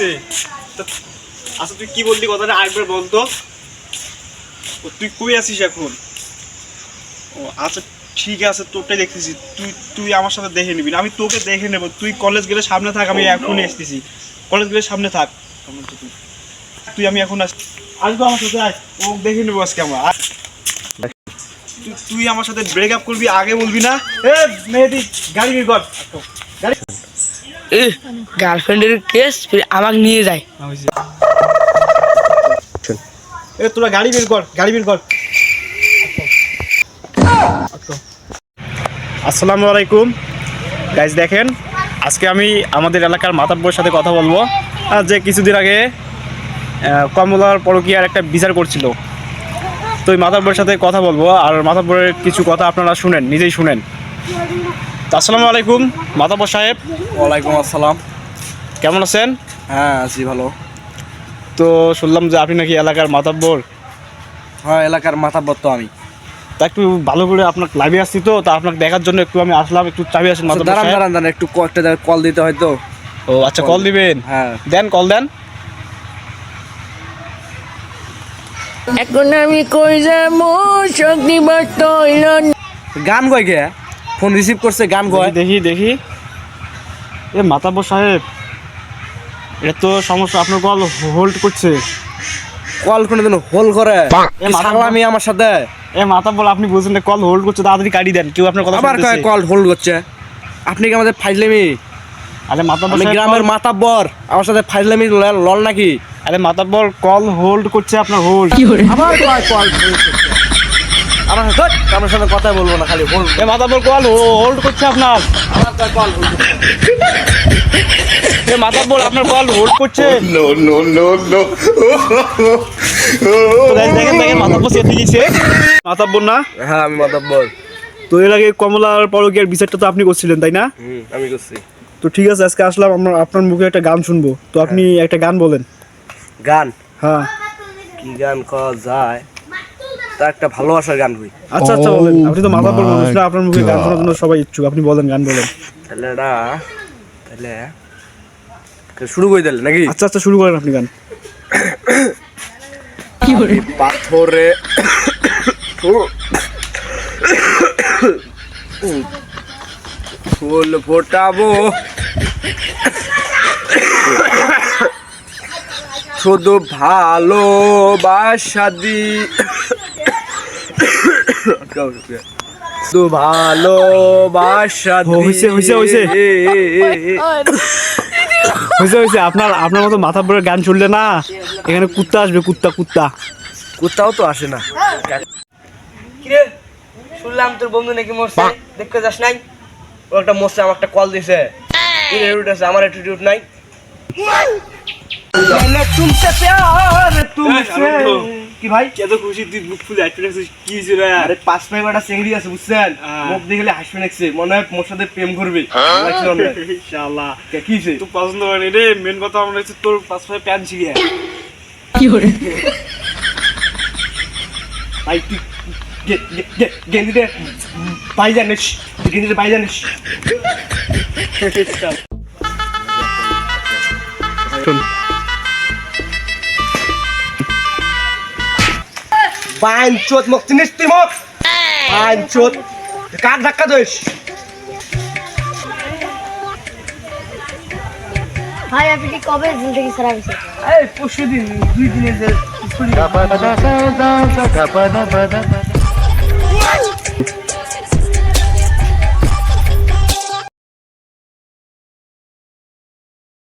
হয়েছে। আচ্ছা তুই কি বললি কথাটা আরেকবার বলতো ও তুই কই আছিস এখন? ও আচ্ছা ঠিক আছে তোরটাই দেখতেছি। তুই তুই আমার সাথে দেখে নিবি আমি তোকে দেখে নেব। তুই কলেজ গেলে সামনে থাক আমি এখনই আসতেছি। কলেজ গেলে সামনে থাক। তুই। আমি এখন আস আসব আমার সাথে আয়। ও দেখে নেব আজকে আমার। তুই- আমার সাথে ব্রেকআপ করবি আগে বলবি না? এ মেহেদি গাড়ি কর। গার্লফ্রেন্ডের কেস আমাকে নিয়ে যায়। এ তোরা গাড়ি বের কর গাড়ি বের কর। আসসালামু আলাইকুম। গাইজ দেখেন আজকে আমি আমাদের এলাকার মাতাব্বর সাথে কথা বলব। আর যে কিছুদিন আগে কমলার পরকীয়ার একটা বিচার করছিল। তো ওই মাতাব্বরের সাথে কথা বলব। আর মাতাব্বরের কিছু কথা আপনারা শুনেন নিজেই শুনেন। আসসালামু আলাইকুম মাতাব্বর সাহেব। ওয়ালাইকুম আসসালাম। কেমন আছেন? হ্যাঁ আছি ভালো। তো শুনলাম যে আপনি নাকি এলাকার মাতাব্বর হ্যাঁ এলাকার মাথাব্বর তো আমি। তা একটু ভালো করে আপনার লাইভে আসছি তো তা আপনাকে দেখার জন্য একটু আমি আসলাম একটু চাবি আসেন মাতাব্বর দাঁড়ান দাঁড়ান দাঁড়ান একটু কয়েকটা জায়গায় কল দিতে হয় তো। ও আচ্ছা কল দিবেন? হ্যাঁ। দেন কল দেন। এখন আমি কই যাব? শক্তি হইল গান গয় কে? ফোন রিসিভ করছে গান গয়। দেখি দেখি। এ মাতাব্বর সাহেব এটা তো সমস্যা আপনার কল হোল্ড করছে। কল কোনো দিন হোল করে। আমি আমার সাথে। এ মাতাব্বর আপনি বুঝছেন কল হোল্ড করছে তাড়াতাড়ি কাটি দেন কেউ আপনার কথা আবার কয় কল হোল্ড করছে? আপনি কি আমাদের ফাইজলামি? আরে আপনি সাহেব গ্রামের কল- মাতাব্বর আমার সাথে ফাইজলামি লল নাকি? আরে বল কল হোল্ড করছে আপনার হোল্ড আবার কয় কল hold করছে। আমার সাথে আমার সাথে কথা বলব না খালি হোল্ড এ মাতাব্বর কল হোল্ড করছে আপনার। কল এ আপনার কল হোল্ড করছে। দেখেন দেখেন দেখেন মাতাব্বর গেছে। মাতাব্বর না? হ্যাঁ আমি তো এর আগে কমলার পরকীয়ার বিচারটা তো আপনি করছিলেন তাই না? আমি করছি। তো ঠিক আছে আজকে আসলাম আমরা আপনার মুখে একটা গান শুনব। তো আপনি একটা গান বলেন। গান? হ্যাঁ। কি গান কওয়া যায়? তা একটা ভালোবাসার গান হই। আচ্ছা আচ্ছা বলেন। আপনি তো মাথা মানুষ না আপনার মুখে গান শোনার জন্য সবাই ইচ্ছুক। আপনি বলেন গান বলেন। তাহলে এটা তাহলে শুরু করে দিলে নাকি? আচ্ছা আচ্ছা শুরু করেন আপনি গান। পাথরে ফুল ফোটাবো। শুধু ভালোবাসা দি শুধু ভালোবাসা হইছে, হইছে, আপনার আপনার মতো মাথা পরে গান শুনলে না এখানে কুত্তা আসবে কুত্তা কুত্তা। কোথাও তো আসে না। কিরে? শুনলাম তোর বন্ধু নাকি মরছে। দেখতে যাস নাই? ও একটা মরছে আমার একটা কল দিছে। কিরে উঠেছে আমার অ্যাটিটিউড নাই। প্যার তুমসে। কি ভাই? কত খুশি? তুই বুক ফুলে আটকে রাখছিস কি ছিল আরে পাঁচ পাই একটা চেংড়ি আছে বুঝছেন? হ্যাঁ। মুখ দেখলে হাসবে নাকছে মনে হয় মোর সাথে প্রেম করবে। লাগছিল ইনশাআল্লাহ। কি হইছে? তুই পছন্দ হয়নি রে। মেন কথা আমরা হচ্ছে তোর পাঁচ পায়ে প্যান্ট ছিঁড়ে ভাই তুই গে- গে- গে- পাই জানিস তুই গেঞ্জিতে পাই জানিস শোন বাইন চোদ মুখ চিনিস তুই মুখ বাইন চোদ। কার ধাক্কা দিস? ভাই আপনি কবে জেল থেকে ছাড়া হয়েছে এই পরশু দিন দুই দিনের যে স্কুলে